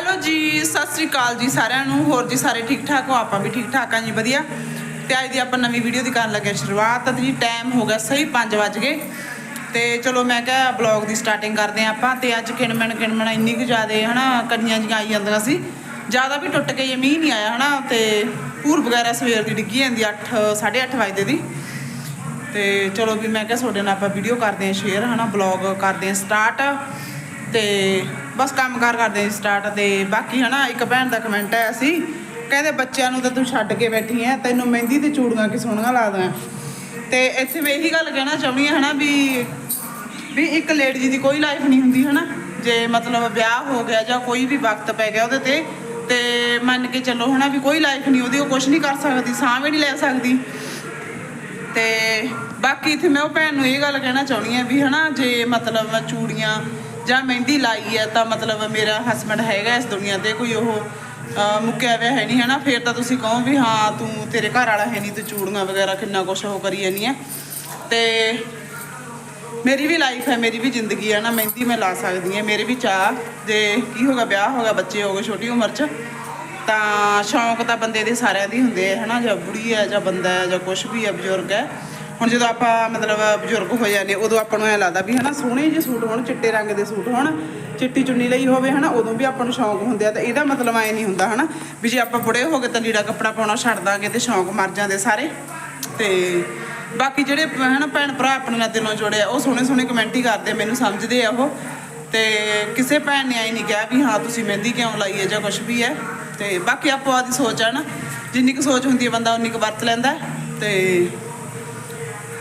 Hello ਜੀ, ਸਤਿ ਸ੍ਰੀ ਅਕਾਲ ਜੀ ਸਾਰਿਆਂ ਨੂੰ। ਹੋਰ ਜੀ ਸਾਰੇ ਠੀਕ ਠਾਕ ਹੋ? ਆਪਾਂ ਵੀ ਠੀਕ ਠਾਕ ਆ ਜੀ, ਵਧੀਆ। ਤੇ ਅੱਜ ਦੀ ਆਪਾਂ ਨਵੀਂ ਵੀਡੀਓ ਦੀ ਕਰਨ ਲੱਗੇ ਸ਼ੁਰੂਆਤ। ਤੇ ਜੀ ਟਾਈਮ ਹੋ ਗਿਆ ਸਹੀ 5 ਵਜ ਗਏ। ਤੇ ਚਲੋ ਮੈਂ ਕਿਹਾ ਬਲੌਗ ਦੀ ਸਟਾਰਟਿੰਗ ਕਰਦੇ ਹਾਂ ਆਪਾਂ। ਤੇ ਅੱਜ ਕਿਣਮਣ ਕਿਣਮਣ ਇੰਨੀ ਕੁ ਜ਼ਿਆਦੇ, ਹਨਾ ਕੰਨੀਆਂ ਜੀਆਂ ਆਈ ਜਾਂਦੀਆਂ ਸੀ। ਜ਼ਿਆਦਾ ਵੀ ਟੁੱਟ ਕੇ ਜੇ ਮੀਂਹ ਨਹੀਂ ਆਇਆ, ਹਨਾ, ਤੇ ਪੂਰ ਵਗੈਰਾ ਸਵੇਰ ਦੀ ਡਿੱਗੀ ਜਾਂਦੀ 8 8:30 ਵਜੇ ਦੀ। ਤੇ ਚਲੋ ਵੀ ਮੈਂ ਕਿਹਾ ਤੁਹਾਡੇ ਨਾਲ ਆਪਾਂ ਵੀਡੀਓ ਕਰਦੇ ਹਾਂ ਸ਼ੇਅਰ ਹਨਾ ਬਲੌਗ ਕਰਦੇ ਹਾਂ ਸਟਾਰਟ ਤੇ ਬਸ ਕੰਮਕਾਰ ਕਰਦੇ ਹਾਂ ਸਟਾਰਟ ਤੇ। ਬਾਕੀ ਹਨਾ, ਇੱਕ ਭੈਣ ਦਾ ਕਮੈਂਟ ਆਇਆ ਸੀ, ਕਹਿੰਦੇ ਬੱਚਿਆਂ ਨੂੰ ਤਾਂ ਤੂੰ ਛੱਡ ਕੇ ਬੈਠੀ ਐ, ਤੈਨੂੰ ਮਹਿੰਦੀ ਤੇ ਚੂੜੀਆਂ ਕਿ ਸੋਹਣੀਆਂ ਲੱਗਦੀਆਂ। ਤੇ ਇੱਥੇ ਮੈਂ ਇਹੀ ਗੱਲ ਕਹਿਣਾ ਚਾਹੁੰਦੀ ਹਾਂ ਹਨਾ ਵੀ ਵੀ ਇੱਕ ਲੇਡੀ ਦੀ ਕੋਈ ਲਾਈਫ ਨਹੀਂ ਹੁੰਦੀ ਹਨਾ। ਜੇ ਮਤਲਬ ਵਿਆਹ ਹੋ ਗਿਆ ਜਾਂ ਕੋਈ ਵੀ ਵਕਤ ਪੈ ਗਿਆ ਉਹਦੇ ਤੇ ਤੇ ਮੰਨ ਕੇ ਚੱਲੋ ਹਨਾ ਵੀ ਕੋਈ ਲਾਈਫ ਨਹੀਂ ਉਹਦੀ, ਉਹ ਕੁਝ ਨਹੀਂ ਕਰ ਸਕਦੀ, ਸਾਹ ਵੀ ਨਹੀਂ ਲੈ ਸਕਦੀ। ਤੇ ਬਾਕੀ ਇੱਥੇ ਮੈਂ ਉਹ ਭੈਣ ਨੂੰ ਇਹ ਗੱਲ ਕਹਿਣਾ ਚਾਹੁੰਦੀ ਆ ਵੀ ਹਨਾ, ਜੇ ਮਤਲਬ ਚੂੜੀਆਂ ਜਾਂ ਮਹਿੰਦੀ ਲਾਈ ਹੈ ਤਾਂ ਮਤਲਬ ਮੇਰਾ ਹਸਬੰਡ ਹੈਗਾ ਇਸ ਦੁਨੀਆ ਤੇ, ਕੋਈ ਉਹ ਮੁੱਕਿਆ ਹੋਇਆ ਹੈ ਨਹੀਂ, ਹਨਾ? ਫੇਰ ਤਾਂ ਤੁਸੀਂ ਕਹੋ ਵੀ ਹਾਂ, ਤੂੰ ਤੇਰੇ ਘਰ ਵਾਲਾ ਹੈ ਨਹੀਂ ਤੂੰ ਚੂੜੀਆਂ ਵਗੈਰਾ ਕਿੰਨਾ ਕੁਛ ਉਹ ਕਰੀ ਜਾਨੀ ਹੈ। ਤੇ ਮੇਰੀ ਵੀ ਲਾਈਫ ਹੈ, ਮੇਰੀ ਵੀ ਜ਼ਿੰਦਗੀ ਹੈ ਨਾ ਮਹਿੰਦੀ ਮੈਂ ਲਾ ਸਕਦੀ ਹਾਂ, ਮੇਰੇ ਵੀ ਚਾਹ ਜੇ ਕੀ ਹੋਗਾ ਵਿਆਹ ਹੋਗਾ ਬੱਚੇ ਹੋ ਗਏ, ਛੋਟੀ ਉਮਰ 'ਚ, ਤਾਂ ਸ਼ੌਂਕ ਤਾਂ ਬੰਦੇ ਦੇ ਸਾਰਿਆਂ ਦੇ ਹੁੰਦੇ ਹੈ ਹਨਾ? ਜਾਂ ਬੁੜੀ ਹੈ, ਜਾਂ ਬੰਦਾ ਹੈ, ਜਾਂ ਕੁਝ ਵੀ ਹੈ, ਬਜ਼ੁਰਗ ਹੈ ਹੁਣ ਜਦੋਂ ਆਪਾਂ ਮਤਲਬ ਬਜ਼ੁਰਗ ਹੋ ਜਾਂਦੇ ਉਦੋਂ ਆਪਾਂ ਨੂੰ ਐ ਲੱਗਦਾ ਵੀ ਹਨਾ ਸੋਹਣੇ ਜਿਹੇ ਸੂਟ ਹੋਣ, ਚਿੱਟੇ ਰੰਗ ਦੇ ਸੂਟ ਹੋਣ, ਚਿੱਟੀ ਚੁੰਨੀ ਲਈ ਹੋਵੇ ਹਨਾ, ਉਦੋਂ ਵੀ ਆਪਾਂ ਨੂੰ ਸ਼ੌਂਕ ਹੁੰਦੇ ਆ, ਤਾਂ ਇਹਦਾ ਮਤਲਬ ਐ ਨਹੀਂ ਹੁੰਦਾ ਹਨਾ ਵੀ ਜੇ ਆਪਾਂ ਬੁੜੇ ਹੋ ਗਏ ਤਾਂ ਲੀੜਾ ਕੱਪੜਾ ਪਾਉਣਾ ਛੱਡ ਦਾਂਗੇ ਤੇ ਸ਼ੌਂਕ ਮਰ ਜਾਂਦੇ ਸਾਰੇ। ਤੇ ਬਾਕੀ ਜਿਹੜੇ ਹਨਾ ਭੈਣ ਭਰਾ ਆਪਣੇ ਨਾਲ ਦਿਲੋਂ ਜੁੜੇ ਆ, ਉਹ ਸੋਹਣੇ ਸੋਹਣੇ ਕਮੈਂਟ ਹੀ ਕਰਦੇ ਮੈਨੂੰ ਸਮਝਦੇ ਆ ਉਹ। ਤੇ ਕਿਸੇ ਭੈਣ ਨੇ ਆਈ ਨਹੀਂ ਕਿਹਾ ਵੀ ਹਾਂ, ਤੁਸੀਂ ਮਹਿੰਦੀ ਕਿਉਂ ਲਾਈ ਹੈ ਜਾਂ ਕੁਝ ਵੀ ਹੈ। ਤੇ ਬਾਕੀ ਆਪੋ ਆਦੀ ਸੋਚ ਹੈ ਨਾ, ਜਿੰਨੀ ਕੁ ਸੋਚ ਹੁੰਦੀ ਹੈ ਬੰਦਾ ਉਨੀ ਕੁ ਵਰਤ ਲੈਂਦਾ ਹੈ। ਤੇ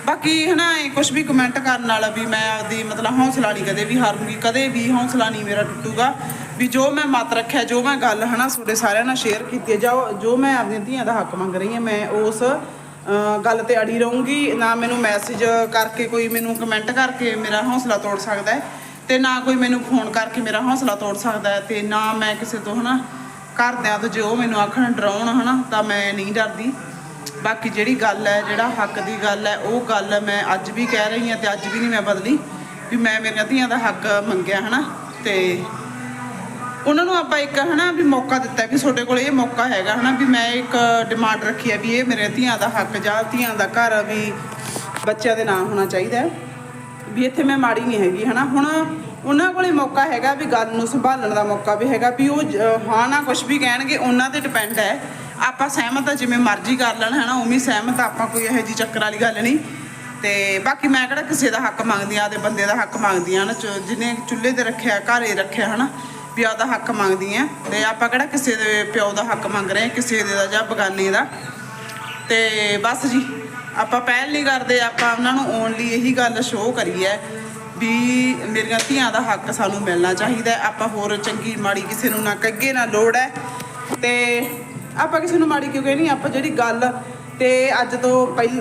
ਬਾਕੀ ਹਨਾ, ਇਹ ਕੁਝ ਵੀ ਕਮੈਂਟ ਕਰਨ ਵਾਲਾ ਵੀ ਮੈਂ ਆਪਦੀ ਮਤਲਬ ਹੌਸਲਾ ਨਹੀਂ ਕਦੇ ਵੀ ਹਾਰੂੰਗੀ, ਕਦੇ ਵੀ ਹੌਸਲਾ ਨਹੀਂ ਮੇਰਾ ਟੁੱਟੂਗਾ। ਵੀ ਜੋ ਮੈਂ ਮਤ ਰੱਖਿਆ, ਜੋ ਮੈਂ ਗੱਲ ਹਨਾ ਤੁਹਾਡੇ ਸਾਰਿਆਂ ਨਾਲ ਸ਼ੇਅਰ ਕੀਤੀ ਹੈ, ਜੋ ਮੈਂ ਆਪਣੀਆਂ ਧੀਆਂ ਦਾ ਹੱਕ ਮੰਗ ਰਹੀ ਹਾਂ, ਮੈਂ ਉਸ ਗੱਲ ਤੇ ਅੜੀ ਰਹੂੰਗੀ, ਨਾ ਮੈਨੂੰ ਮੈਸੇਜ ਕਰਕੇ ਕੋਈ ਮੈਨੂੰ ਕਮੈਂਟ ਕਰਕੇ ਮੇਰਾ ਹੌਸਲਾ ਤੋੜ ਸਕਦਾ ਹੈ, ਤੇ ਨਾ ਕੋਈ ਮੈਨੂੰ ਫੋਨ ਕਰਕੇ ਮੇਰਾ ਹੌਸਲਾ ਤੋੜ ਸਕਦਾ ਹੈ, ਤੇ ਨਾ ਮੈਂ ਕਿਸੇ ਤੋਂ ਹਨਾ ਘਰਦਿਆਂ ਤੋਂ ਜੋ ਮੈਨੂੰ ਆਖਣ ਡਰਾਉਣ ਹਨਾ, ਤਾਂ ਮੈਂ ਨਹੀਂ ਡਰਦੀ। ਬਾਕੀ ਜਿਹੜੀ ਗੱਲ ਹੈ, ਜਿਹੜਾ ਹੱਕ ਦੀ ਗੱਲ ਹੈ, ਉਹ ਗੱਲ ਮੈਂ ਅੱਜ ਵੀ ਕਹਿ ਰਹੀ ਹਾਂ ਤੇ ਅੱਜ ਵੀ ਨਹੀਂ ਮੈਂ ਬਦਲੀ ਵੀ ਮੈਂ ਮੇਰੀਆਂ ਧੀਆਂ ਦਾ ਹੱਕ ਮੰਗਿਆ, ਹਨਾ? ਤੇ ਉਹਨਾਂ ਨੂੰ ਆਪਾਂ ਇੱਕ, ਹਨਾ, ਵੀ ਮੌਕਾ ਦਿੱਤਾ ਵੀ ਤੁਹਾਡੇ ਕੋਲ ਇਹ ਮੌਕਾ ਹੈਗਾ, ਹਨਾ, ਵੀ ਮੈਂ ਇੱਕ ਡਿਮਾਂਡ ਰੱਖੀ ਹੈ ਵੀ ਇਹ ਮੇਰੇ ਧੀਆਂ ਦਾ ਹੱਕ ਜਾਂ ਧੀਆਂ ਦਾ ਘਰ ਵੀ ਬੱਚਿਆਂ ਦੇ ਨਾਂ ਹੋਣਾ ਚਾਹੀਦਾ ਵੀ ਇੱਥੇ ਮੈਂ ਮਾੜੀ ਨਹੀਂ ਹੈਗੀ, ਹਨਾ? ਹੁਣ ਉਹਨਾਂ ਕੋਲੇ ਮੌਕਾ ਹੈਗਾ ਵੀ ਗੱਲ ਨੂੰ ਸੰਭਾਲਣ ਦਾ ਮੌਕਾ ਵੀ ਹੈਗਾ ਵੀ ਉਹ ਹਾਂ ਨਾ ਕੁਝ ਵੀ ਕਹਿਣਗੇ, ਉਹਨਾਂ ਤੇ ਡਿਪੈਂਡ ਹੈ। ਆਪਾਂ ਸਹਿਮਤ ਆ ਜਿਵੇਂ ਮਰਜ਼ੀ ਕਰ ਲੈਣ ਹਨਾ ਉਵੇਂ ਸਹਿਮਤ ਆ, ਆਪਾਂ ਕੋਈ ਇਹੋ ਜੀ ਚੱਕਰ ਵਾਲੀ ਗੱਲ ਨਹੀਂ। ਤੇ ਬਾਕੀ ਮੈਂ ਕਿਹੜਾ ਕਿਸੇ ਦਾ ਹੱਕ ਮੰਗਦੀ ਆ ਦੇ ਬੰਦੇ ਦਾ ਹੱਕ ਮੰਗਦੀ ਆ ਨਾ ਜਿਹਨੇ ਚੁੱਲ੍ਹੇ ਤੇ ਰੱਖਿਆ ਘਰੇ ਰੱਖਿਆ ਹਨਾ ਵੀ ਉਹਦਾ ਹੱਕ ਮੰਗਦੀ ਆ। ਤੇ ਆਪਾਂ ਕਿਹੜਾ ਕਿਸੇ ਦੇ ਪਿਓ ਦਾ ਹੱਕ ਮੰਗ ਰਹੇ ਹਾਂ, ਕਿਸੇ ਦੇ ਦਾ ਜਾਂ ਬਗਾਨੇ ਦਾ। ਤੇ ਬਸ ਜੀ ਆਪਾਂ ਪਹਿਲ ਨਹੀਂ ਕਰਦੇ ਆਪਾਂ ਉਹਨਾਂ ਨੂੰ ਓਨਲੀ ਇਹੀ ਗੱਲ ਸ਼ੋਅ ਕਰੀ ਹੈ ਵੀ ਮੇਰੀਆਂ ਧੀਆਂ ਦਾ ਹੱਕ ਸਾਨੂੰ ਮਿਲਣਾ ਚਾਹੀਦਾ। ਹੈ। ਆਪਾਂ ਹੋਰ ਚੰਗੀ ਮਾੜੀ ਕਿਸੇ ਨੂੰ ਨਾ ਕੱਗੇ ਨਾ ਲੋੜ ਹੈ। ਤੇ ਆਪਾਂ ਕਿਸੇ ਨੂੰ ਮਾੜੀ ਕਿਉਂ ਕਹਿਣੀ ਆਪਾਂ ਜਿਹੜੀ ਗੱਲ ਤੇ ਅੱਜ ਤੋਂ ਪਹਿਲ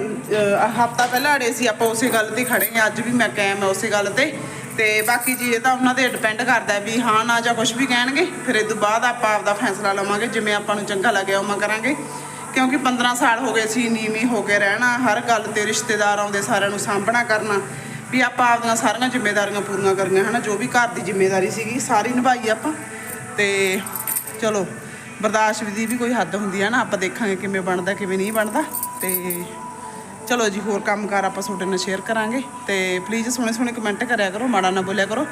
ਹਫਤਾ ਪਹਿਲਾਂ ਅੜੇ ਸੀ, ਆਪਾਂ ਉਸੇ ਗੱਲ ਤੇ ਖੜੇ ਹਾਂ ਅੱਜ ਵੀ ਮੈਂ ਕਾਇਮ ਹਾਂ ਉਸੇ ਗੱਲ ਤੇ। ਤੇ ਬਾਕੀ ਜੀ, ਇਹ ਤਾਂ ਉਹਨਾਂ ਤੇ ਡਿਪੈਂਡ ਕਰਦਾ ਵੀ ਹਾਂ, ਨਾ ਜਾਂ ਕੁਝ ਵੀ ਕਹਿਣਗੇ, ਫਿਰ ਇਹ ਤੋਂ ਬਾਅਦ ਆਪਾਂ ਆਪਦਾ ਫੈਸਲਾ ਲਵਾਂਗੇ, ਜਿਵੇਂ ਆਪਾਂ ਨੂੰ ਚੰਗਾ ਲੱਗਿਆ ਉਵੇਂ ਕਰਾਂਗੇ। ਕਿਉਂਕਿ 15 ਸਾਲ ਹੋ ਗਏ ਸੀ, ਨੀਵੀਂ ਹੋ ਕੇ ਰਹਿਣਾ, ਹਰ ਗੱਲ ਤੇ ਰਿਸ਼ਤੇਦਾਰ ਆਉਂਦੇ ਸਾਰਿਆਂ ਨੂੰ ਸਾਂਭਣਾ ਕਰਨਾ, ਵੀ ਆਪਾਂ ਆਪਦੀਆਂ ਸਾਰੀਆਂ ਜ਼ਿੰਮੇਵਾਰੀਆਂ ਪੂਰੀਆਂ ਕਰਨੀਆਂ, ਹਨਾ, ਜੋ ਵੀ ਘਰ ਦੀ ਜ਼ਿੰਮੇਵਾਰੀ ਸੀਗੀ, ਸਾਰੀ ਨਿਭਾਈ ਆਪਾਂ। ਤੇ ਚਲੋ ਬਰਦਾਸ਼ਤ ਦੀ ਵੀ ਕੋਈ ਹੱਦ ਹੁੰਦੀ ਹੈ ਨਾ, ਆਪਾਂ ਦੇਖਾਂਗੇ ਕਿਵੇਂ ਬਣਦਾ, ਕਿਵੇਂ ਨਹੀਂ ਬਣਦਾ। ਤੇ ਚਲੋ ਜੀ, ਹੋਰ ਕੰਮ ਕਾਰ ਆਪਾਂ ਤੁਹਾਡੇ ਨਾਲ ਸ਼ੇਅਰ ਕਰਾਂਗੇ। ਤੇ ਪਲੀਜ਼ ਸੋਹਣੇ ਸੋਹਣੇ ਕਮੈਂਟ ਕਰਿਆ ਕਰੋ, ਮਾੜਾ ਨਾ ਬੋਲਿਆ ਕਰੋ।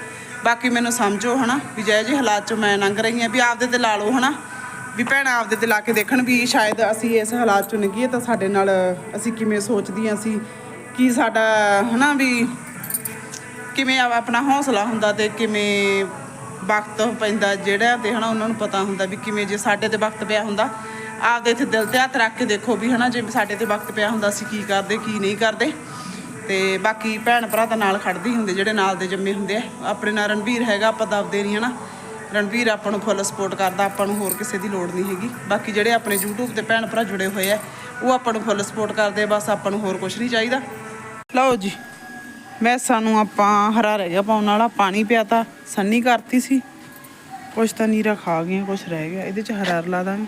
ਬਾਕੀ ਮੈਨੂੰ ਸਮਝੋ ਹਨਾ, ਵੀ ਜੈ ਜੀ ਹਾਲਾਤ ਚੋਂ ਮੈਂ ਲੰਘ ਰਹੀ ਹਾਂ, ਵੀ ਆਪਦੇ ਤੇ ਲਾ ਲਓ ਹਨਾ। ਵੀ ਭੈਣਾਂ ਆਪਦੇ ਤੇ ਲਾ ਕੇ ਦੇਖਣ ਵੀ ਸ਼ਾਇਦ ਅਸੀਂ ਇਸ ਹਾਲਾਤ ਚੋਂ ਨਿਕਲੀਏ ਤਾਂ ਸਾਡੇ ਨਾਲ ਅਸੀਂ ਕਿਵੇਂ ਸੋਚਦੀਆਂ ਸੀ ਕੀ ਸਾਡਾ ਹਨਾ ਵੀ ਕਿਵੇਂ ਆ- ਆਪਣਾ ਹੌਸਲਾ ਹੁੰਦਾ ਤੇ ਕਿਵੇਂ ਵਕਤ ਪੈਂਦਾ, ਜਿਹੜਾ ਤੇ ਹਨਾ ਉਹਨਾਂ ਨੂੰ ਪਤਾ ਹੁੰਦਾ ਵੀ ਕਿਵੇਂ ਜੇ ਸਾਡੇ ਤੇ ਵਕਤ ਪਿਆ ਹੁੰਦਾ। ਆਪਦੇ ਇੱਥੇ ਦਿਲ ਤੇ ਹੱਥ ਰੱਖ ਕੇ ਦੇਖੋ ਵੀ ਹਨਾ ਜੇ ਸਾਡੇ ਤੇ ਵਕਤ ਪਿਆ ਹੁੰਦਾ ਅਸੀਂ ਕੀ ਕਰਦੇ, ਕੀ ਨਹੀਂ ਕਰਦੇ। ਤੇ ਬਾਕੀ ਭੈਣ ਭਰਾ ਤਾਂ ਨਾਲ ਖੜਦੇ ਹੀ ਹੁੰਦੇ, ਜਿਹੜੇ ਨਾਲ ਦੇ ਜੰਮੇ ਹੁੰਦੇ ਆ। ਆਪਣੇ ਨਾਲ ਰਣਵੀਰ ਹੈਗਾ, ਆਪਾਂ ਦੱਬਦੇ ਨਹੀਂ ਹਨਾ। ਰਣਵੀਰ ਆਪਾਂ ਨੂੰ ਫੁੱਲ ਸਪੋਰਟ ਕਰਦਾ, ਆਪਾਂ ਨੂੰ ਹੋਰ ਕਿਸੇ ਦੀ ਲੋੜ ਨਹੀਂ ਹੈਗੀ। ਬਾਕੀ ਜਿਹੜੇ ਆਪਣੇ YouTube ਤੇ ਭੈਣ ਭਰਾ ਜੁੜੇ ਹੋਏ ਆ, ਉਹ ਆਪਾਂ ਨੂੰ ਫੁੱਲ ਸਪੋਰਟ ਕਰਦੇ ਆ, ਬਸ ਆਪਾਂ ਨੂੰ ਹੋਰ ਕੁਝ ਨਹੀਂ ਚਾਹੀਦਾ। ਲਓ ਜੀ। ਮੈਂ ਸਾਨੂੰ ਆਪਾਂ ਹਰਾ ਰਹਿ ਗਿਆ, ਪਾਉਣ ਵਾਲਾ ਪਾਣੀ ਪਿਆਤਾ ਸੰਨੀ ਕਰਤੀ ਸੀ। ਕੁਛ ਤਾਂ ਨੀਰਾ ਖਾ ਗਏ ਕੁਛ ਰਹਿ ਗਿਆ। ਇਹਦੇ ਚ ਹਰਾ ਲਾ ਦਾਂਗੇ।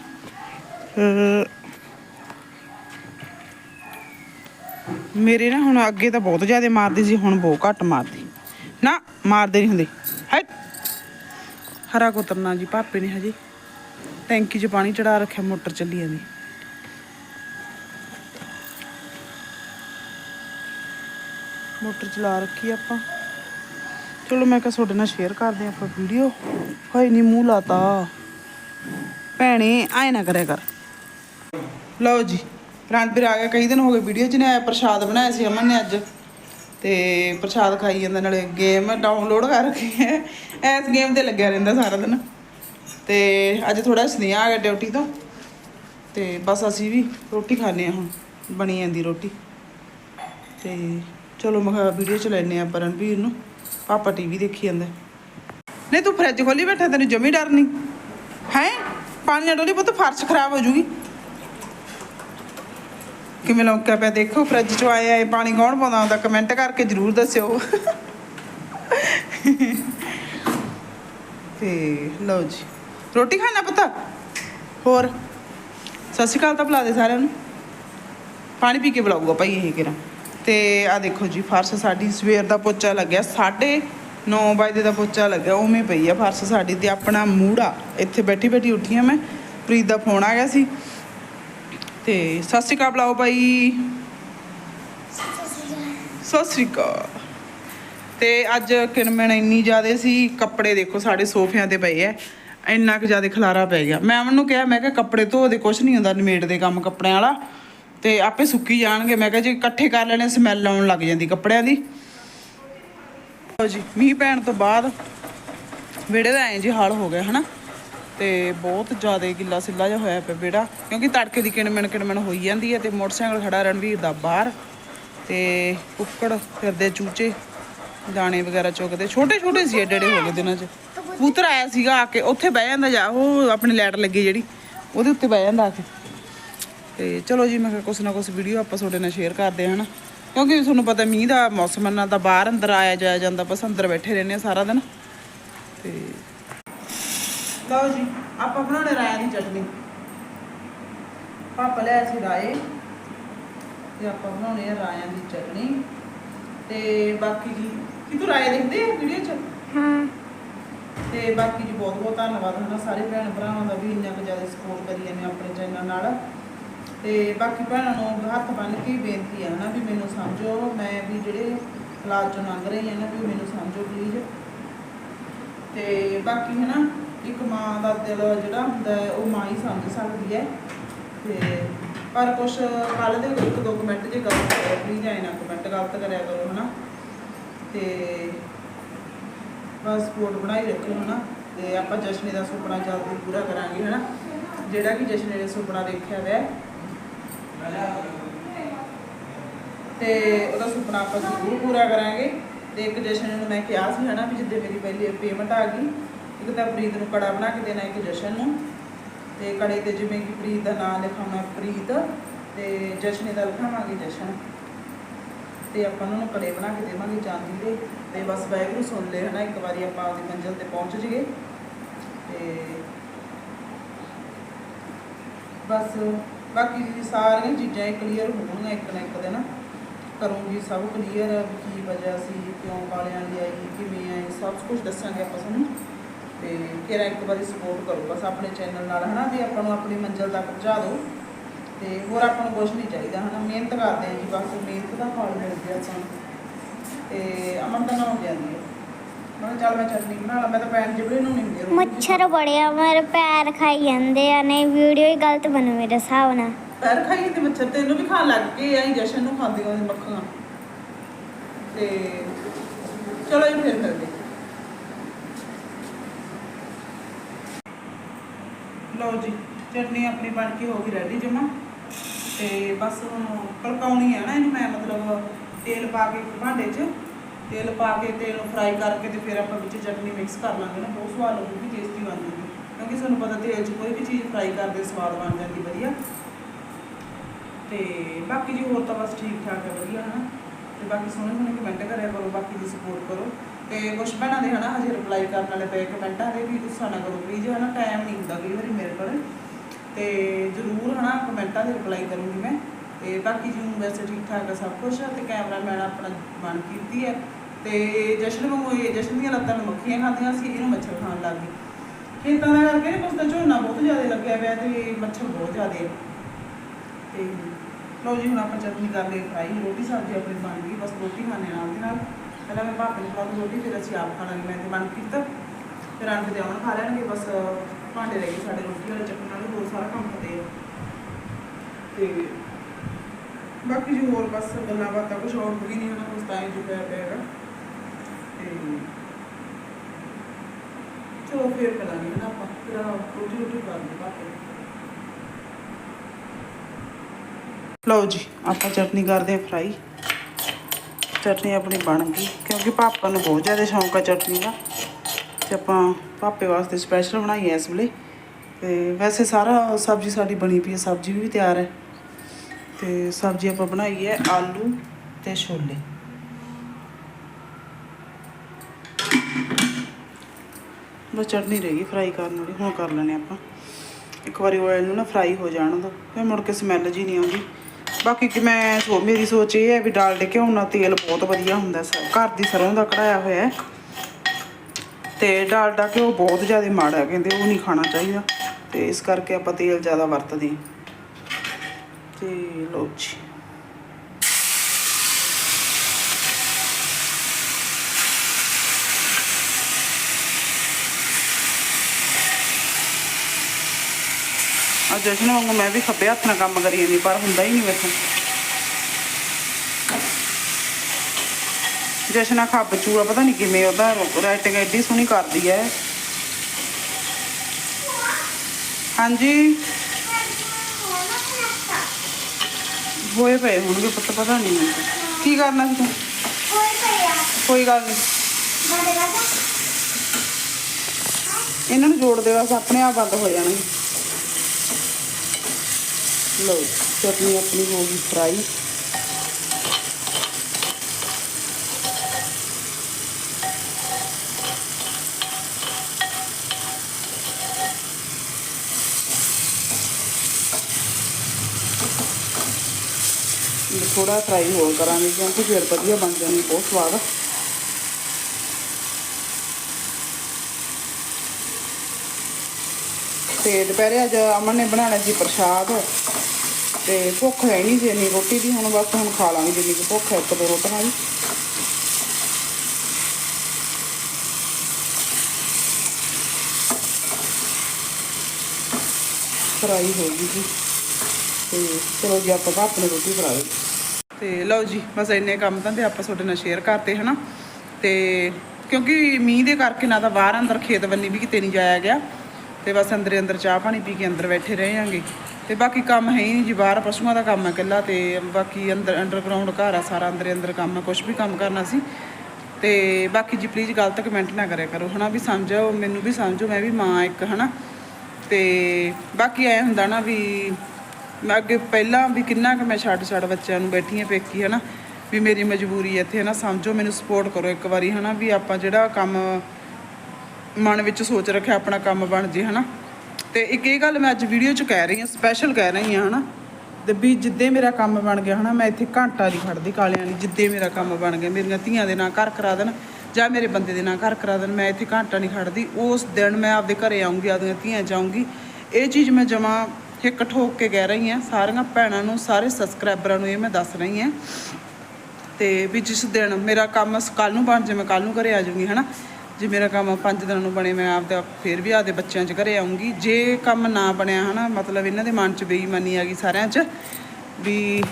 ਮੇਰੇ ਨਾ ਹੁਣ ਅੱਗੇ ਤਾਂ ਬਹੁਤ ਜ਼ਿਆਦਾ ਮਾਰਦੀ ਸੀ, ਹੁਣ ਬਹੁਤ ਘੱਟ ਮਾਰਦੀ। ਨਾ, ਮਾਰਦੇ ਨਹੀਂ ਹੁੰਦੇ। ਹਟ! ਹਰਾ ਕੁਤਰਨਾ ਜੀ ਪਾਪੇ ਨੇ ਹਜੇ। ਟੈਂਕੀ 'ਚ ਪਾਣੀ ਚੜਾ ਰੱਖਿਆ, ਮੋਟਰ ਚੱਲੀ ਜਾਂਦੀ। ਮੋਟਰ ਚਲਾ ਰੱਖੀ ਆਪਾਂ। ਚਲੋ ਮੈਂ ਕਿਹਾ ਤੁਹਾਡੇ ਨਾਲ ਸ਼ੇਅਰ ਕਰਦੇ ਹਾਂ ਆਪਾਂ ਵੀਡੀਓ ਹਾਏ ਨਹੀਂ ਮੂੰਹ ਲਾਤਾ। ਭੈਣੇ ਆਏ ਨਾ ਕਰਿਆ ਕਰ। ਲਓ ਜੀ ਰਣਬੀਰ ਆ ਗਿਆ। ਕਈ ਦਿਨ ਹੋ ਗਏ ਵੀਡੀਓ ਚ ਨੇ ਪ੍ਰਸ਼ਾਦ ਬਣਾਇਆ ਸੀ ਅਮਨ ਨੇ ਅੱਜ। ਤੇ ਪ੍ਰਸ਼ਾਦ ਖਾਈ ਜਾਂਦਾ, ਨਾਲੇ ਗੇਮ ਡਾਊਨਲੋਡ ਕਰ ਰੱਖੀ ਹੈ ਐਸ ਗੇਮ ਤੇ ਲੱਗਿਆ ਰਹਿੰਦਾ ਸਾਰਾ ਦਿਨ। ਤੇ ਅੱਜ ਥੋੜਾ ਸਨੇਹਾ ਆ ਗਿਆ ਡਿਊਟੀ ਤੋਂ। ਤੇ ਬਸ ਅਸੀਂ ਵੀ ਰੋਟੀ ਖਾਣੇ ਆ ਹੁਣ, ਬਣੀ ਜਾਂਦੀ ਰੋਟੀ। ਤੇ ਚਲੋ ਮੈਂ ਕਿਹਾ ਵੀਡੀਓ ਚ ਲੈਣੇ ਆ ਆਪਾਂ ਨੂੰ। ਪਾਪਾ ਟੀਵੀ ਦੇਖੀ ਜਾਂਦਾ। ਨਹੀਂ ਤੂੰ ਫਰਿੱਜ ਖੋਲੀ ਬੈਠਾ, ਤੈਨੂੰ ਜਮੀ ਡਰ ਨਹੀਂ। ਹੈ? ਪਾਣੀ ਨਾਲ ਡੋਲੀ ਪੁੱਤ, ਫਰਸ਼ ਖਰਾਬ ਹੋ ਜੂਗੀ। ਕਿਵੇਂ ਲੌਂਕਿਆ ਪਿਆ ਦੇਖੋ ਫਰਿੱਜ ਚੋਂ ਆਏ ਆਏ ਪਾਣੀ ਕੌਣ ਪਾਉਂਦਾ ਹੁੰਦਾ ਕਮੈਂਟ ਕਰਕੇ ਜਰੂਰ ਦੱਸਿਓ। ਤੇ ਲਓ ਜੀ। ਰੋਟੀ ਖਾਣਾ ਪਤਾ? ਹੋਰ? ਸਤਿ ਸ਼੍ਰੀ ਅਕਾਲ ਤਾਂ ਬੁਲਾ ਦੇ ਸਾਰਿਆਂ ਨੂੰ। ਪਾਣੀ ਪੀ ਕੇ ਬੁਲਾਊਗਾ ਭਾਈ ਇਹ ਕਿਰਾ ਤੇ ਆ ਦੇਖੋ ਜੀ, ਫਰਸ਼ ਸਾਡੀ ਸਵੇਰ ਦਾ ਪੋਚਾ ਲੱਗਿਆ 9:30 ਵਜੇ ਦਾ ਪੋਚਾ ਲੱਗਿਆ, ਉਵੇਂ ਪਈ ਆ ਫਰਸ਼ ਸਾਡੀ ਤੇ ਆਪਣਾ ਮੂੜਾ ਇੱਥੇ ਬੈਠੀ ਬੈਠੀ ਉੱਠੀ ਆ ਮੈਂ, ਪ੍ਰੀਤ ਦਾ ਫੋਨ ਆ ਗਿਆ ਸੀ। ਤੇ ਸਤਿ ਸ਼੍ਰੀ ਅਕਾਲ ਬੁਲਾਓ ਭਾਈ ਸਤਿ ਸ਼੍ਰੀ ਅਕਾਲ। ਤੇ ਅੱਜ ਕਿਣਮਣ ਇੰਨੀ ਜ਼ਿਆਦੇ ਸੀ, ਕੱਪੜੇ ਦੇਖੋ ਸਾਡੇ ਸੋਫਿਆਂ ਤੇ ਪਏ ਐ ਇੰਨਾ ਕੁ ਜ਼ਿਆਦਾ ਖਲਾਰਾ ਪੈ ਗਿਆ। ਮੈਂ ਉਹਨੂੰ ਕਿਹਾ, ਮੈਂ ਕਿਹਾ ਕੱਪੜੇ ਧੋ ਦੇ, ਕੁਛ ਨਹੀਂ ਹੁੰਦਾ, ਨਿਮੇੜ ਦੇ ਕੰਮ ਕੱਪੜਿਆਂ ਵਾਲਾ। ਤੇ ਆਪੇ ਸੁੱਕੀ ਜਾਣਗੇ। ਮੈਂ ਕਿਹਾ ਜੇ ਇਕੱਠੇ ਕਰ ਲੈਣੇ ਸਮੈਲ ਆਉਣ ਲੱਗ ਜਾਂਦੀ ਕੱਪੜਿਆਂ ਦੀ। ਲਓ ਜੀ, ਮੀਂਹ ਪੈਣ ਤੋਂ ਬਾਅਦ ਵਿਹੜੇ ਦਾ ਐਂ ਜੀ ਹਾਲ ਹੋ ਗਿਆ, ਹਨਾ? ਤੇ ਬਹੁਤ ਜ਼ਿਆਦਾ ਗਿੱਲਾ ਸਿੱਲਾ ਜਿਹਾ ਹੋਇਆ ਪਿਆ ਵਿਹੜਾ, ਕਿਉਂਕਿ ਤੜਕੇ ਦੀ ਕਿਣਮਣ ਕਿਣਮਣ ਹੋਈ ਜਾਂਦੀ ਹੈ ਤੇ ਮੋਟਰਸਾਈਕਲ ਖੜਾ ਰਣਵੀਰ ਦਾ ਬਾਹਰ ਤੇ ਕੁੱਕੜ ਫਿਰਦੇ ਚੂਚੇ, ਦਾਣੇ ਵਗੈਰਾ ਚੁੱਕਦੇ ਛੋਟੇ ਛੋਟੇ ਸੀ ਏਡੇ ਏਡੇ ਹੋ ਗਏ ਦਿਨਾਂ 'ਚ। ਕਬੂਤਰ ਆਇਆ ਸੀਗਾ ਆ ਕੇ, ਉੱਥੇ ਬਹਿ ਜਾਂਦਾ ਜਾ ਉਹ ਆਪਣੀ ਲਾਈਟ ਲੱਗੀ ਜਿਹੜੀ, ਉਹਦੇ ਉੱਤੇ ਬਹਿ ਜਾਂਦਾ ਆ ਕੇ। ਤੇ ਚਲੋ ਜੀ ਮੈਂ ਕਿਹਾ ਕੁਛ ਨਾ ਕੁਛ ਵੀਡੀਓ ਆਪਾਂ ਤੁਹਾਡੇ ਨਾਲ ਸ਼ੇਅਰ ਕਰਦੇ ਹਾਂ ਹਨਾ? ਕਿਉਂਕਿ ਤੁਹਾਨੂੰ ਪਤਾ ਮੀਂਹ ਦਾ ਮੌਸਮ ਹੈ ਨਾ ਤਾਂ ਬਾਹਰ ਅੰਦਰ ਆਇਆ ਜਾਇਆ ਜਾਂਦਾ ਬਸ ਅੰਦਰ ਬੈਠੇ ਰਹਿੰਦੇ ਆ ਸਾਰਾ ਦਿਨ। ਤੇ ਲਓ ਜੀ ਆਪਾਂ ਬਣਾਉਣੇ ਰਾਇਆ ਦੀ ਚਟਨੀ। ਪਾਪਾ ਲੈ ਸੀ ਰਾਏ ਤੇ ਆਪਾਂ ਬਣਾਉਣੇ ਆ ਰਾਇਆ ਦੀ ਚਟਨੀ। ਤੇ ਬਾਕੀ ਜੀ ਕੀ ਤੂੰ ਰਾਏ ਦੇਖਦੇ ਆ ਵੀਡੀਓ 'ਚ? ਹਾਂ। ਤੇ ਬਾਕੀ ਜੀ ਬਹੁਤ ਬਹੁਤ ਧੰਨਵਾਦ ਹਨਾ? ਸਾਰੇ ਭੈਣ ਭਰਾਵਾਂ ਦਾ ਵੀ ਇੰਨਾ ਕੁ ਜ਼ਿਆਦਾ ਸਪੋਰਟ ਕਰੀ ਜਾਂਦੇ ਆਪਣੇ ਚੈਨਲ ਨਾਲ। ਤੇ ਬਾਕੀ ਭੈਣਾਂ ਨੂੰ ਹੱਥ ਬੰਨ ਕੇ ਬੇਨਤੀ ਹੈ ਹਨਾ ਵੀ ਮੈਨੂੰ ਸਮਝੋ, ਮੈਂ ਵੀ ਜਿਹੜੇ ਹਾਲਾਤ ਚੋਂ ਲੰਘ ਰਹੀ ਹਾਂ ਨਾ ਵੀ ਮੈਨੂੰ ਸਮਝੋ ਪਲੀਜ਼ ਤੇ ਬਾਕੀ ਹਨਾ, ਇੱਕ ਮਾਂ ਦਾ ਦਿਲ ਜਿਹੜਾ ਹੁੰਦਾ ਉਹ ਮਾਂ ਹੀ ਸਮਝ ਸਕਦੀ ਹੈ। ਤੇ ਪਰ ਕੁਛ ਕੱਲ ਦੇ ਇੱਕ ਦੋ ਕਮੈਂਟ ਜੇ ਗਲਤ ਹੋਏ ਪਲੀਜ਼ ਆਏ ਨਾ ਕਮੈਂਟ ਗਲਤ ਕਰਿਆ ਕਰੋ ਹਨਾ। ਤੇ ਬਸ ਸਪੋਰਟ ਬਣਾਈ ਰੱਖਿਓ ਹਨਾ, ਤੇ ਆਪਾਂ ਜਸ਼ਨੇ ਦਾ ਸੁਪਨਾ ਜਲਦੀ ਪੂਰਾ ਕਰਾਂਗੇ ਹਨਾ। ਜਿਹੜਾ ਕਿ ਜਸ਼ਨੇ ਨੇ ਸੁਪਨਾ ਦੇਖਿਆ ਹੋਇਆ ਤੇ ਉਹਦਾ ਸੁਪਨਾ ਆਪਾਂ ਜ਼ਰੂਰ ਪੂਰਾ ਕਰਾਂਗੇ ਤੇ ਇੱਕ ਜਸ਼ਨ ਨੂੰ ਮੈਂ ਕਿਹਾ ਸੀ ਹਨਾ ਵੀ ਜਿੱਦੇ ਮੇਰੀ ਪਹਿਲੀ ਪੇਮੈਂਟ ਆ ਗਈ, ਇੱਕ ਤਾਂ ਪ੍ਰੀਤ ਨੂੰ ਕੜਾ ਬਣਾ ਕੇ ਦੇਣਾ ਇੱਕ ਜਸ਼ਨ ਨੂੰ। ਤੇ ਕੜੇ ਤੇ ਜਿਵੇਂ ਕਿ ਪ੍ਰੀਤ ਦਾ ਨਾਮ ਲਿਖਾਉਣਾ ਪ੍ਰੀਤ, ਤੇ ਜਸ਼ਨੇ ਦਾ ਲਿਖਾਵਾਂਗੇ ਜਸ਼ਨ। ਤੇ ਆਪਾਂ ਉਹਨਾਂ ਨੂੰ ਕੜੇ ਬਣਾ ਕੇ ਦੇਵਾਂਗੇ ਚਾਂਦੀ ਦੇ। ਤੇ ਬਸ ਵਾਹਿਗੁਰੂ ਸੁਣ ਲੈ ਹਨਾ, ਇੱਕ ਵਾਰੀ ਆਪਾਂ ਆਪਦੀ ਮੰਜ਼ਿਲ ਤੇ ਪਹੁੰਚ ਜੀਏ ਤੇ ਬਸ ਬਾਕੀ ਸਾਰੀਆਂ ਚੀਜ਼ਾਂ ਕਲੀਅਰ ਹੋਣਗੀਆਂ ਇੱਕ ਨਾ ਇੱਕ ਦਿਨ। ਕਰੂੰਗੀ ਸਭ ਕਲੀਅਰ ਕੀ ਵਜ੍ਹਾ ਸੀ, ਕਿਉਂ ਵਾਲਿਆਂ ਦੀ ਆਈ, ਕਿਵੇਂ ਆਈ ਸਭ ਕੁਝ ਦੱਸਾਂਗੇ ਆਪਾਂ ਤੁਹਾਨੂੰ। ਤੇ ਕਿਹੜਾ ਇੱਕ ਵਾਰੀ ਸਪੋਰਟ ਕਰੋ, ਬਸ ਆਪਣੇ ਚੈਨਲ ਨਾਲ, ਹਨਾ, ਵੀ ਆਪਾਂ ਨੂੰ ਆਪਣੀ ਮੰਜ਼ਿਲ ਤੱਕ ਪਹੁੰਚਾ ਦਿਓ। ਤੇ ਹੋਰ ਆਪਾਂ ਨੂੰ ਕੁਝ ਨਹੀਂ ਚਾਹੀਦਾ, ਹਨਾ, ਮਿਹਨਤ ਕਰਦੇ ਹਾਂ ਜੀ, ਬਸ ਮਿਹਨਤ ਦਾ ਫਲ ਮਿਲ ਗਿਆ ਸਾਨੂੰ। ਤੇ ਅਮਰ ਤਾਂ ਨਾ ਹੋ ਜਾਂਦੀ ਹੈ ਮੈਂ ਕਿਹਾ ਚੱਲ ਮੈਂ ਚਟਨੀ ਬਣਾ ਲਾ ਮੈਂ ਤਾਂ ਪੈਨ ਜਿਬੜੇ ਨੂੰ ਨਹੀਂ ਹੁੰਦੀ ਰੋਟੀ। ਮੱਛਰ ਬੜਿਆ ਮੇਰੇ ਪੈਰ ਖਾਈ ਜਾਂਦੇ ਆ ਨਹੀਂ ਵੀਡੀਓ ਹੀ ਗਲਤ ਬਣੂ ਮੇਰੇ ਹਿਸਾਬ ਨਾਲ। ਪੈਰ ਖਾਈ ਤੇ ਮੱਛਰ ਤੈਨੂੰ ਵੀ ਖਾਣ ਲੱਗ ਗਏ ਆਈ ਜਸ਼ਨ ਨੂੰ ਖਾਂਦੀ ਉਹਦੀ ਮੱਖੀਆਂ ਤੇ ਚਲੋ ਜੀ ਫਿਰ ਮਿਲਦੇ ਲਓ ਜੀ ਚਟਨੀ ਆਪਣੀ ਬਣ ਕੇ ਹੋ ਗਈ ਰੈਡੀ ਜਮਾ। ਤੇ ਬਸ ਹੁਣ ਕਲਕਾਉਣੀ ਹੈ ਨਾ ਇਹਨੂੰ ਮੈਂ ਮਤਲਬ ਤੇਲ ਪਾ ਕੇ ਭਾਂਡੇ 'ਚ। ਤੇਲ ਪਾ ਕੇ ਤੇਲ ਨੂੰ ਫਰਾਈ ਕਰਕੇ ਤੇ ਫਿਰ ਆਪਾਂ ਵਿੱਚ ਚਟਨੀ ਮਿਕਸ ਕਰ ਲਾਂਗੇ ਨਾ, ਬਹੁਤ ਸਵਾਦ ਲੱਗੂਗੀ ਟੇਸਟੀ ਬਣ ਜੂਗੀ ਕਿਉਂਕਿ ਤੁਹਾਨੂੰ ਪਤਾ ਤੇਲ 'ਚ ਕੋਈ ਵੀ ਚੀਜ਼ ਫਰਾਈ ਕਰਦੇ ਸਵਾਦ ਬਣ ਜਾਂਦੀ, ਵਧੀਆ। ਤੇ ਬਾਕੀ ਜੀ ਹੋਰ ਤਾਂ ਬਸ ਠੀਕ ਠਾਕ ਹੈ, ਵਧੀਆ, ਹਨਾ। ਤੇ ਬਾਕੀ ਸੋਹਣੇ ਸੋਹਣੇ ਕਮੈਂਟ ਕਰਿਆ ਕਰੋ, ਬਾਕੀ ਦੀ ਸਪੋਰਟ ਕਰੋ। ਤੇ ਕੁਝ ਭੈਣਾਂ ਦੇ, ਹਨਾ, ਹਜੇ ਰਿਪਲਾਈ ਕਰਨ ਵਾਲੇ ਪਏ ਕਮੈਂਟਾਂ ਦੇ ਵੀ ਗੁੱਸਾ ਨਾ ਕਰੋ ਪਲੀਜ਼ ਹਨਾ ਟਾਈਮ ਨਹੀਂ ਹੁੰਦਾ ਕਈ ਵਾਰੀ ਮੇਰੇ ਕੋਲ। ਤੇ ਜ਼ਰੂਰ, ਹਨਾ ਕਮੈਂਟਾਂ ਦੇ ਰਿਪਲਾਈ ਕਰੂੰਗੀ ਮੈਂ। ਤੇ ਬਾਕੀ ਜੀ ਹੁਣ ਵੈਸੇ ਠੀਕ ਠਾਕ ਹੈ, ਸਭ ਕੁਝ ਤੇ ਕੈਮਰਾਮੈਨ ਆਪਣਾ ਬਣ ਕੀਤੀ ਹੈ। ਤੇ ਜਸ਼ਨ ਵਾਂਗੂ ਇਹ ਜਸ਼ਨ ਦੀਆਂ ਲੱਤਾਂ ਨੂੰ ਮੱਖੀਆਂ ਖਾਂਦੀਆਂ ਸੀ, ਇਹਨੂੰ ਮੱਛਰ ਖਾਣ ਲੱਗ ਗਏ ਖੇਤਾਂ ਦਾ ਕਰਕੇ ਕੁਝ ਤਾਂ ਝੋਨਾ ਬਹੁਤ ਜ਼ਿਆਦਾ ਲੱਗਿਆ ਪਿਆ ਤੇ ਮੱਛਰ ਬਹੁਤ ਜ਼ਿਆਦੇ ਆ। ਤੇ ਲਓ ਜੀ, ਹੁਣ ਆਪਾਂ ਚਟਨੀ ਕਰ ਲਈ ਫਰਾਈ, ਰੋਟੀ ਸਬਜ਼ੀ ਆਪਣੀ ਬਣ ਗਈ, ਬਸ ਰੋਟੀ ਖਾਣੇ ਨਾਲ ਦੀ ਨਾਲ। ਪਹਿਲਾਂ ਮੈਂ ਭਾਪੇ ਨੂੰ ਖਵਾ ਰੋਟੀ, ਫਿਰ ਅਸੀਂ ਆਪ ਖਾਣਾ ਮੈਂ ਤੇ ਬਣ ਕੀਤਾ ਫਿਰ ਆਣ ਕੇ ਆਉਣ ਖਾ ਲੈਣਗੇ, ਬਸ ਭਾਂਡੇ ਰਹਿ ਗਏ ਸਾਡੇ ਰੋਟੀ ਵਾਲੇ ਚੱਕਣ ਵਾਲੇ ਹੋਰ ਸਾਰਾ ਕੰਮ ਕਰਦੇ ਆ। ਤੇ ਬਾਕੀ ਜੀ ਹੋਰ ਬਸ ਗੱਲਾਂ ਬਾਤਾਂ ਕੁਝ ਹੋਰ ਵੀ ਨਹੀਂ, ਉਹਨਾਂ ਕੁਝ ਤਾਂ ਹੀ ਜੁੜਿਆ ਪਿਆ ਤੇ ਚਲੋ ਫੇਰ ਕਰਾਂਗੇ ਨਾ ਆਪਾਂ। ਫਿਰ ਰੋਟੀ ਰੋਟੀ ਕਰ ਲਈ ਬਾਕੀ। ਲਓ ਜੀ, ਆਪਾਂ ਚਟਨੀ ਕਰਦੇ ਹਾਂ ਫਰਾਈ ਚਟਨੀ ਆਪਣੀ ਬਣ ਗਈ, ਕਿਉਂਕਿ ਪਾਪਾ ਨੂੰ ਬਹੁਤ ਜ਼ਿਆਦਾ ਸ਼ੌਂਕ ਆ ਚਟਨੀ ਦਾ। ਤੇ ਆਪਾਂ ਪਾਪੇ ਵਾਸਤੇ ਸਪੈਸ਼ਲ ਬਣਾਈ ਹੈ ਇਸ ਵੇਲੇ। ਤੇ ਵੈਸੇ ਸਾਰਾ ਸਬਜ਼ੀ ਸਾਡੀ ਬਣੀ ਪਈ ਹੈ, ਸਬਜ਼ੀ ਵੀ ਤਿਆਰ ਹੈ। ਤੇ ਸਬਜ਼ੀ ਆਪਾਂ ਬਣਾਈ ਹੈ ਆਲੂ ਤੇ ਛੋਲੇ। ਬਸ ਚਟਨੀ ਰਹਿ ਫਰਾਈ ਕਰਨ ਵਾਲੀ, ਹੁਣ ਕਰ ਲੈਣੇ ਆਪਾਂ। ਇੱਕ ਵਾਰੀ ਆਇਲ ਨੂੰ ਨਾ ਫਰਾਈ ਹੋ ਜਾਣ ਦੋ, ਫਿਰ ਮੁੜ ਕੇ ਸਮੈਲ ਜੀ ਨਹੀਂ ਆਉਂਦੀ। ਬਾਕੀ ਕਿ ਮੈਂ ਸੋ, ਮੇਰੀ ਸੋਚ ਇਹ ਹੈ ਵੀ ਡਾਲਡੇ ਘਿਓ ਨਾਲ ਤੇਲ ਬਹੁਤ ਵਧੀਆ ਹੁੰਦਾ ਸ ਘਰ ਦੀ ਸਰੋਂ ਦਾ ਕਢਾਇਆ ਹੋਇਆ ਹੈ। ਤੇ ਡਾਲਡਾ ਘਿਓ ਬਹੁਤ ਜ਼ਿਆਦਾ ਮਾੜਾ ਕਹਿੰਦੇ ਉਹ ਨਹੀਂ ਖਾਣਾ ਚਾਹੀਦਾ। ਤੇ ਇਸ ਕਰਕੇ ਆਪਾਂ ਤੇਲ ਜ਼ਿਆਦਾ ਵਰਤਦੇ ਤੇ ਲਓ ਜੀ। ਅੱਜ ਜਸ਼ਨ ਵਾਂਗੂ ਮੈਂ ਵੀ ਖੱਬੇ ਹੱਥ ਨਾਲ ਕੰਮ ਕਰੀ ਜਾਂਦੀ ਪਰ ਹੁੰਦਾ ਹੀ ਨਹੀਂ ਤੋਂ। ਜਸ਼ਨਾ ਖੱਬ ਚੂਆ ਪਤਾ ਨਹੀਂ ਕਿਵੇਂ ਉਹਦਾ ਰਾਈਟਿੰਗ ਐਡੀ ਸੋਹਣੀ ਕਰਦੀ ਹੈ ਹਾਂਜੀ? ਹੋਏ ਪਏ ਹੋਣਗੇ ਪਤਾ ਪਤਾ ਨਹੀਂ ਮੈਨੂੰ। ਕੀ ਕਰਨਾ ਸੀ ਤੂੰ? ਕੋਈ ਗੱਲ ਨਹੀਂ ਇਹਨਾਂ ਨੂੰ ਜੋੜ ਦੇ ਬਸ ਆਪਣੇ ਆਪ ਬੰਦ ਹੋ ਜਾਣਗੇ। ਲਓ ਚਟਨੀ ਆਪਣੀ ਹੋ ਗਈ ਫਰਾਈ ਥੋੜਾ ਫਰਾਈ ਹੋਰ ਕਰਾਂਗੇ ਕਿਉਂਕਿ ਫਿਰ ਵਧੀਆ ਬਣ ਜਾਣੀ ਬਹੁਤ ਸਵਾਦ ਆ ਤੇ ਦੁਪਹਿਰੇ ਅੱਜ ਅਮਨ ਨੇ ਬਣਾਉਣਾ ਸੀ ਪ੍ਰਸ਼ਾਦ ਤੇ ਭੁੱਖ ਹੈ ਨਹੀਂ ਸੀ ਇੰਨੀ ਰੋਟੀ ਦੀ, ਹੁਣ ਬਸ ਹੁਣ ਖਾ ਲਾਂਗੇ ਜਿੰਨੀ ਕੁ ਭੁੱਖ ਹੈ ਇੱਕ ਦੋ ਰੋਟੀਆਂ ਦੀ। ਫਰਾਈ ਹੋ ਗਈ ਜੀ। ਤੇ ਚਲੋ ਜੀ, ਆਪਾਂ ਭਾਪ ਨੂੰ ਰੋਟੀ ਫੜਾ ਦੇ ਤੇ ਲਓ ਜੀ, ਬਸ ਇੰਨੇ ਕੰਮ ਤਾਂ ਤੇ ਆਪਾਂ ਤੁਹਾਡੇ ਨਾਲ ਸ਼ੇਅਰ ਕਰਤੇ, ਹਨਾ? ਤੇ ਕਿਉਂਕਿ ਮੀਂਹ ਦੇ ਕਰਕੇ ਨਾ ਤਾਂ ਬਾਹਰ ਅੰਦਰ ਖੇਤ ਬੰਨੀ ਵੀ ਕਿਤੇ ਨਹੀਂ ਜਾਇਆ ਗਿਆ। ਤੇ ਬਸ ਅੰਦਰੇ ਅੰਦਰ ਚਾਹ ਪਾਣੀ ਪੀ ਕੇ ਅੰਦਰ ਬੈਠੇ ਰਹੇ ਆਂਗੇ। ਤੇ ਬਾਕੀ ਕੰਮ ਹੈ ਹੀ ਨਹੀਂ ਜੀ, ਬਾਹਰ ਪਸ਼ੂਆਂ ਦਾ ਕੰਮ ਹੈ ਇਕੱਲਾ ਤੇ ਬਾਕੀ ਅੰਦਰ ਅੰਡਰਗਰਾਉਂਡ ਘਰ ਆ ਸਾਰਾ, ਅੰਦਰੇ ਅੰਦਰ ਕੰਮ ਹੈ ਕੁਝ ਵੀ ਕੰਮ ਕਰਨਾ ਸੀ। ਤੇ ਬਾਕੀ ਜੀ ਪਲੀਜ਼ ਗਲਤ ਕਮੈਂਟ ਨਾ ਕਰਿਆ ਕਰੋ, ਹਨਾ ਵੀ ਸਮਝੋ, ਮੈਨੂੰ ਵੀ ਸਮਝੋ, ਮੈਂ ਵੀ ਮਾਂ ਇੱਕ, ਹਨਾ। ਤੇ ਬਾਕੀ ਐ ਹੁੰਦਾ ਨਾ ਵੀ ਮੈਂ ਅੱਗੇ ਪਹਿਲਾਂ ਵੀ ਕਿੰਨਾ ਕੁ ਮੈਂ ਛੱਡ ਛੱਡ ਬੱਚਿਆਂ ਨੂੰ ਬੈਠੀ ਆ ਪੇਕੀ, ਹਨਾ। ਵੀ ਮੇਰੀ ਮਜਬੂਰੀ ਹੈ ਇੱਥੇ, ਹਨਾ, ਸਮਝੋ, ਮੈਨੂੰ ਸਪੋਰਟ ਕਰੋ ਇੱਕ ਵਾਰੀ, ਹਨਾ, ਵੀ ਆਪਾਂ ਜਿਹੜਾ ਕੰਮ ਮਨ ਵਿੱਚ ਸੋਚ ਰੱਖਿਆ ਆਪਣਾ ਕੰਮ ਬਣ ਜੇ, ਹਨਾ? ਤੇ ਇੱਕ ਇਹ ਗੱਲ ਮੈਂ ਅੱਜ ਵੀਡੀਓ 'ਚ ਕਹਿ ਰਹੀ ਹਾਂ ਸਪੈਸ਼ਲ ਕਹਿ ਰਹੀ ਹਾਂ, ਹਨਾ? ਤੇ ਵੀ ਜਿੱਦੇ ਮੇਰਾ ਕੰਮ ਬਣ ਗਿਆ, ਹਨਾ, ਮੈਂ ਇੱਥੇ ਘੰਟਾ ਨਹੀਂ ਖੜਦੀ ਕਾਲਿਆਂ ਨਹੀਂ ਜਿੱਦੇ ਮੇਰਾ ਕੰਮ ਬਣ ਗਿਆ, ਮੇਰੀਆਂ ਧੀਆਂ ਦੇ ਨਾਂ ਘਰ ਕਰਾ ਦੇਣ ਜਾਂ ਮੇਰੇ ਬੰਦੇ ਦੇ ਨਾਂ ਘਰ ਕਰਾ ਦੇਣ, ਮੈਂ ਇੱਥੇ ਘੰਟਾ ਨਹੀਂ ਖੜਦੀ। ਉਸ ਦਿਨ ਮੈਂ ਆਪਦੇ ਘਰੇ ਆਉਂਗੀ ਆਪਦੀਆਂ ਧੀਆਂ ਜਾਊਂਗੀ ਇਹ ਚੀਜ਼ ਮੈਂ ਜਮਾ ਹਿੱਕ ਠੋਕ ਕੇ ਕਹਿ ਰਹੀ ਹਾਂ, ਸਾਰੀਆਂ ਭੈਣਾਂ ਨੂੰ, ਸਾਰੇ ਸਬਸਕ੍ਰਾਈਬਰਾਂ ਨੂੰ ਇਹ ਮੈਂ ਦੱਸ ਰਹੀ ਹਾਂ। ਤੇ ਵੀ ਜਿਸ ਦਿਨ ਮੇਰਾ ਕੰਮ ਕੱਲ ਨੂੰ ਬਣ ਜੇ, ਮੈਂ ਕੱਲ ਨੂੰ ਘਰੇ ਆ ਜਾਊਂਗੀ, ਹਨਾ? ਜੇ ਮੇਰਾ ਕੰਮ ਪੰਜ ਦਿਨਾਂ ਨੂੰ ਬਣੇ, ਮੈਂ ਆਪਦਾ ਫੇਰ ਵੀ ਆਪਦੇ ਬੱਚਿਆਂ 'ਚ ਘਰੇ ਆਉਂਗੀ ਜੇ ਕੰਮ ਨਾ ਬਣਿਆ, ਹਨਾ, ਮਤਲਬ ਇਹਨਾਂ ਦੇ ਮਨ 'ਚ ਬੇਈਮਾਨੀ ਆ ਗਈ ਸਾਰਿਆਂ 'ਚ, ਵੀ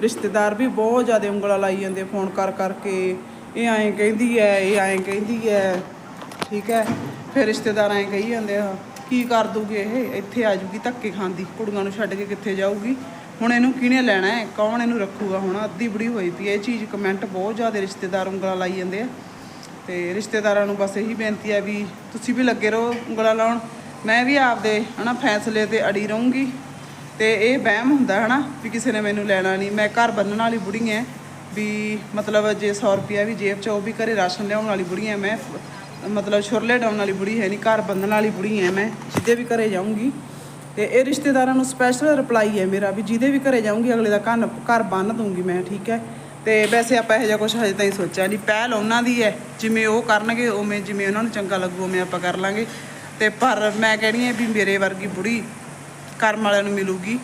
ਰਿਸ਼ਤੇਦਾਰ ਵੀ ਬਹੁਤ ਜ਼ਿਆਦਾ ਉਂਗਲਾਂ ਲਾਈ ਜਾਂਦੇ ਫੋਨ ਕਰ ਕਰਕੇ ਇਹ ਐਂ ਕਹਿੰਦੀ ਐ, ਇਹ ਐਂ ਕਹਿੰਦੀ ਐ, ਠੀਕ ਹੈ ਫਿਰ ਰਿਸ਼ਤੇਦਾਰ ਐਂ ਕਹੀ ਜਾਂਦੇ ਆ, ਕੀ ਕਰ ਦੂਗੇ ਇਹ? ਇੱਥੇ ਆ ਜੂਗੀ ਧੱਕੇ ਖਾਂਦੀ, ਕੁੜੀਆਂ ਨੂੰ ਛੱਡ ਕੇ ਕਿੱਥੇ ਜਾਊਗੀ? ਹੁਣ ਇਹਨੂੰ ਕਿਹਨੇ ਲੈਣਾ ਹੈ ਕੌਣ ਇਹਨੂੰ ਰੱਖੂਗਾ ਹੁਣ? ਅੱਧੀ ਬੁੜੀ ਹੋਈ ਪਈ ਇਹ ਚੀਜ਼ ਕਮੈਂਟ ਬਹੁਤ ਜ਼ਿਆਦਾ ਰਿਸ਼ਤੇਦਾਰ ਉਂਗਲਾਂ ਲਾਈ ਜਾਂਦੇ ਆ। ਤੇ ਰਿਸ਼ਤੇਦਾਰਾਂ ਨੂੰ ਬਸ ਇਹੀ ਬੇਨਤੀ ਹੈ ਵੀ ਤੁਸੀਂ ਵੀ ਲੱਗੇ ਰਹੋ ਉਂਗਲਾਂ ਲਾਉਣ। ਮੈਂ ਵੀ ਆਪਦੇ, ਹਨਾ, ਫੈਸਲੇ ਤੇ ਅੜੀ ਰਹੂੰਗੀ। ਤੇ ਇਹ ਵਹਿਮ ਹੁੰਦਾ, ਹਨਾ, ਵੀ ਕਿਸੇ ਨੇ ਮੈਨੂੰ ਲੈਣਾ ਨਹੀਂ। ਮੈਂ ਘਰ ਬੰਨਣ ਵਾਲੀ ਬੁੜੀ ਐ, ਵੀ ਮਤਲਬ ਜੇ 100 ਰੁਪਿਆ ਵੀ ਜੇਬ 'ਚ ਉਹ ਵੀ ਘਰੇ ਰਾਸ਼ਨ ਲਿਆਉਣ ਵਾਲੀ ਬੁੜੀ ਐ। ਮੈਂ ਮਤਲਬ ਛੁਰਲੇ ਡਾਉਣ ਵਾਲੀ ਬੁੜੀ ਹੈ ਨਹੀਂ ਘਰ ਬੰਨਣ ਵਾਲੀ ਬੁੜੀ ਐ ਮੈਂ, ਜਿੱਦੇ ਵੀ ਘਰੇ ਜਾਊਂਗੀ। ਤੇ ਇਹ ਰਿਸ਼ਤੇਦਾਰਾਂ ਨੂੰ ਸਪੈਸ਼ਲ ਰਿਪਲਾਈ ਹੈ ਮੇਰਾ, ਵੀ ਜਿਹਦੇ ਵੀ ਘਰੇ ਜਾਊਂਗੀ, ਅਗਲੇ ਦਾ ਘਰ ਘਰ ਬੰਨ ਦੂੰਗੀ ਮੈਂ, ਠੀਕ ਹੈ ਤੇ ਵੈਸੇ ਆਪਾਂ ਇਹੋ ਜਿਹਾ ਕੁਝ ਹਜੇ ਤਾਈਂ ਸੋਚਿਆ ਨਹੀਂ ਪਹਿਲ ਉਹਨਾਂ ਦੀ ਹੈ ਜਿਵੇਂ ਉਹ ਕਰਨਗੇ, ਉਵੇਂ ਜਿਵੇਂ ਉਹਨਾਂ ਨੂੰ ਚੰਗਾ ਲੱਗੂ, ਉਵੇਂ ਆਪਾਂ ਕਰ ਲਾਂਗੇ। ਤੇ ਪਰ ਮੈਂ ਕਹਿਣੀ ਹੈ ਵੀ ਮੇਰੇ ਵਰਗੀ ਬੁੜੀ ਕਰਮ ਵਾਲਿਆਂ ਨੂੰ ਮਿਲੂਗੀ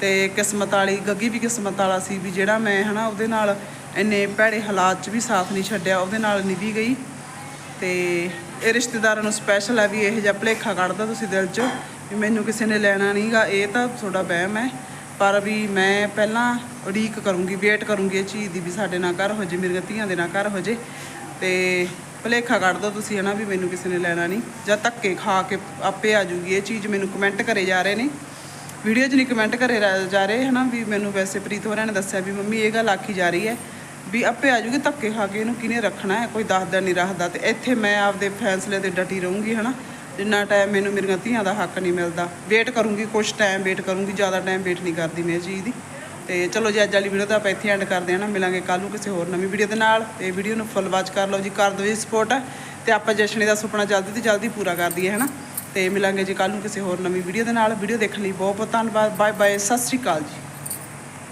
ਤੇ ਕਿਸਮਤ ਵਾਲੀ, ਗੱਗੀ ਵੀ ਕਿਸਮਤ ਵਾਲਾ ਸੀ ਵੀ ਜਿਹੜਾ ਮੈਂ ਹਨਾ ਉਹਦੇ ਨਾਲ ਇੰਨੇ ਭੈੜੇ ਹਾਲਾਤ 'ਚ ਵੀ ਸਾਥ ਨਹੀਂ ਛੱਡਿਆ, ਉਹਦੇ ਨਾਲ ਨਿਭੀ ਗਈ। ਤੇ ਇਹ ਰਿਸ਼ਤੇਦਾਰਾਂ ਨੂੰ ਸਪੈਸ਼ਲ ਹੈ ਵੀ ਇਹ ਜਿਹਾ ਭੁਲੇਖਾ ਕੱਢਦਾ ਤੁਸੀਂ ਦਿਲ 'ਚ ਵੀ ਮੈਨੂੰ ਕਿਸੇ ਨੇ ਲੈਣਾ ਨਹੀਂਗਾ ਇਹ ਤਾਂ ਤੁਹਾਡਾ ਵਹਿਮ ਹੈ ਪਰ ਵੀ ਮੈਂ ਪਹਿਲਾਂ ਉਡੀਕ ਕਰੂੰਗੀ, ਵੇਟ ਕਰੂੰਗੀ ਇਹ ਚੀਜ਼ ਦੀ ਵੀ ਸਾਡੇ ਨਾਲ ਘਰ ਹੋ ਜੇ, ਮੇਰੀਆਂ ਧੀਆਂ ਦੇ ਨਾਲ ਘਰ ਹੋ ਜੇ। ਤੇ ਭੁਲੇਖਾ ਕੱਢ ਦੋ ਤੁਸੀਂ ਹਨਾ ਵੀ ਮੈਨੂੰ ਕਿਸੇ ਨੇ ਲੈਣਾ ਨਹੀਂ। ਜਾਂ ਧੱਕੇ ਖਾ ਕੇ ਆਪੇ ਆ ਜੂਗੀ, ਇਹ ਚੀਜ਼ ਮੈਨੂੰ ਕਮੈਂਟ ਕਰੇ ਜਾ ਰਹੇ ਨੇ। ਵੀਡੀਓ 'ਚ ਨਹੀਂ ਕਮੈਂਟ ਕਰੇ ਜਾ ਰਹੇ ਹਨਾ ਵੀ ਮੈਨੂੰ ਵੈਸੇ ਪ੍ਰੀਤ ਹੋਰਾਂ ਨੇ ਦੱਸਿਆ ਵੀ ਮੰਮੀ ਇਹ ਗੱਲ ਆਖੀ ਜਾ ਰਹੀ ਹੈ ਵੀ ਆਪੇ ਆ ਜੂਗੀ, ਧੱਕੇ ਖਾ ਕੇ ਇਹਨੂੰ ਕਿਹਨੇ ਰੱਖਣਾ ਹੈ? ਕੋਈ ਦੱਸਦਾ ਨਹੀਂ ਰੱਖਦਾ ਤੇ ਇੱਥੇ ਮੈਂ ਆਪਦੇ ਫੈਸਲੇ ਤੇ ਡਟੀ ਰਹੂੰਗੀ ਹਨਾ। ਜਿੰਨਾ ਟਾਈਮ ਮੈਨੂੰ ਮੇਰੀਆਂ ਧੀਆਂ ਦਾ ਹੱਕ ਨਹੀਂ ਮਿਲਦਾ। ਵੇਟ ਕਰੂੰਗੀ ਕੁਝ ਟਾਈਮ ਵੇਟ ਕਰੂੰਗੀ, ਜ਼ਿਆਦਾ ਟਾਈਮ ਵੇਟ ਨਹੀਂ ਕਰਦੀ ਮੈਂ ਇਹ ਚੀਜ਼ ਦੀ। ਤੇ ਚਲੋ ਜੀ, ਅੱਜ ਵਾਲੀ ਵੀਡੀਓ ਤਾਂ ਆਪਾਂ ਇੱਥੇ ਐਂਡ ਕਰਦੇ ਹਾਂ ਨਾ। ਮਿਲਾਂਗੇ ਕੱਲ ਨੂੰ ਕਿਸੇ ਹੋਰ ਨਵੀਂ ਵੀਡੀਓ ਦੇ ਨਾਲ। ਤੇ ਵੀਡੀਓ ਨੂੰ ਫੁੱਲ ਵਾਚ ਕਰ ਲਓ ਜੀ ਕਰ ਦਿਓ ਜੀ ਸਪੋਰਟ ਤੇ ਆਪਾਂ ਜਸ਼ਨੀ ਦਾ ਸੁਪਨਾ ਜਲਦੀ ਤੋਂ ਜਲਦੀ ਪੂਰਾ ਕਰ ਦਈਏ, ਹਨਾ? ਤੇ ਮਿਲਾਂਗੇ ਜੀ ਕੱਲ ਨੂੰ ਕਿਸੇ ਹੋਰ ਨਵੀਂ ਵੀਡੀਓ ਦੇ ਨਾਲ। ਵੀਡੀਓ ਦੇਖਣ ਲਈ ਬਹੁਤ ਬਹੁਤ ਧੰਨਵਾਦ। ਬਾਏ ਬਾਏ ਸਤਿ ਸ਼੍ਰੀ ਅਕਾਲ ਜੀ।